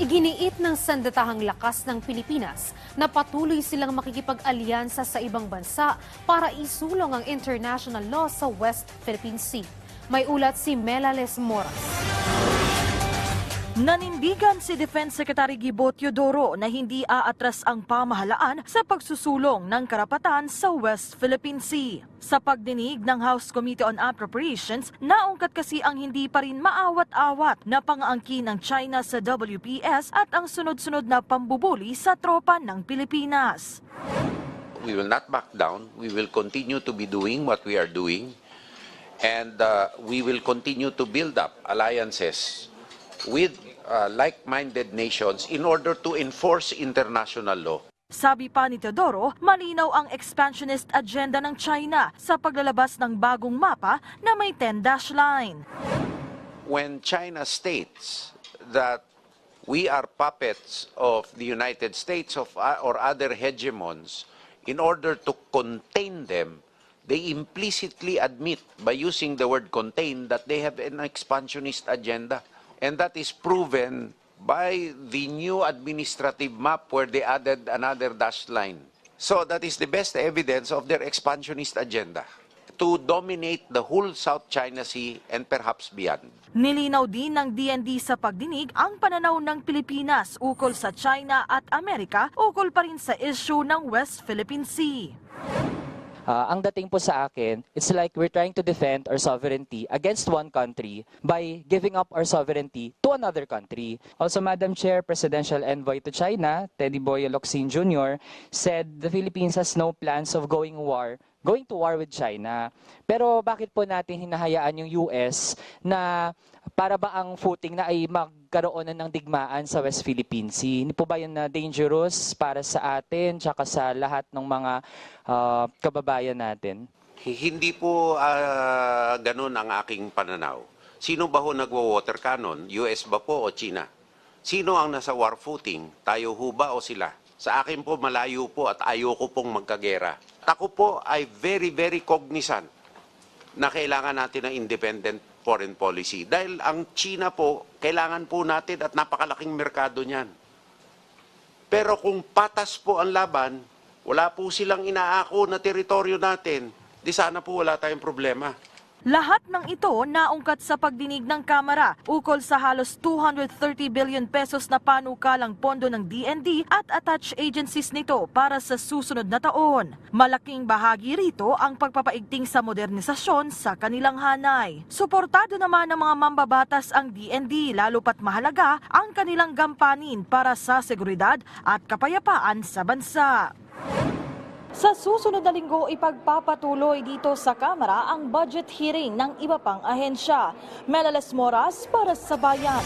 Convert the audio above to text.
Iginiit ng sandatahang lakas ng Pilipinas na patuloy silang makikipag-alyansa sa ibang bansa para isulong ang international law sa West Philippine Sea. May ulat si Melales Moras. Nanindigan si Defense Secretary Gibo Teodoro na hindi aatras ang pamahalaan sa pagsusulong ng karapatan sa West Philippine Sea. Sa pagdinig ng House Committee on Appropriations, naungkat kasi ang hindi pa rin maawat-awat na pangaangkin ng China sa WPS at ang sunod-sunod na pambubuli sa tropa ng Pilipinas. We will not back down. We will continue to be doing what we are doing. And uh, we will continue to build up alliances with uh, like-minded nations in order to enforce international law. Sabi pa ni Teodoro, malinaw ang expansionist agenda ng China sa paglalabas ng bagong mapa na may 10-dash line. When China states that we are puppets of the United States of, uh, or other hegemons, in order to contain them, they implicitly admit by using the word contain that they have an expansionist agenda. And that is proven by the new administrative map where they added another dash line. So that is the best evidence of their expansionist agenda to dominate the whole South China Sea and perhaps beyond. Nilinaw din ng DND sa pagdinig ang pananaw ng Pilipinas ukol sa China at Amerika ukol pa rin sa issue ng West Philippine Sea. Ah, ang dating po sa akin, it's like we're trying to defend our sovereignty against one country by giving up our sovereignty to another country. Also, Madam Chair, Presidential Envoy to China, Teddy Boy Locsin Jr., said the Philippines has no plans of going war going to war with China. Pero bakit po natin hinahayaan yung US na para ba ang footing na ay magkaroon na ng digmaan sa West Philippine Sea? Hindi po ba yun na dangerous para sa atin tsaka sa lahat ng mga ah, kababayan natin? Hindi po ah, ganun ang aking pananaw. Sino ba ho nagwa-water cannon? US ba po o China? Sino ang nasa war footing? Tayo ho ba o sila? Sa akin po malayo po at ayoko pong magkagera. At Ako po ay very, very cognizant na kailangan natin ng independent foreign policy. Dahil ang China po, kailangan po natin at napakalaking merkado niyan. Pero kung patas po ang laban, wala po silang inaako na teritoryo natin, di sana po wala tayong problema. Lahat ng ito naungkat sa pagdinig ng Kamara ukol sa halos 230 billion pesos na panukalang pondo ng DND at attached agencies nito para sa susunod na taon. Malaking bahagi rito ang pagpapaigting sa modernisasyon sa kanilang hanay. Suportado naman ng mga mambabatas ang DND lalo pat mahalaga ang kanilang gampanin para sa seguridad at kapayapaan sa bansa. Sa susunod na linggo, ipagpapatuloy dito sa Kamara ang budget hearing ng iba pang ahensya. Melales Moras para sa Bayan.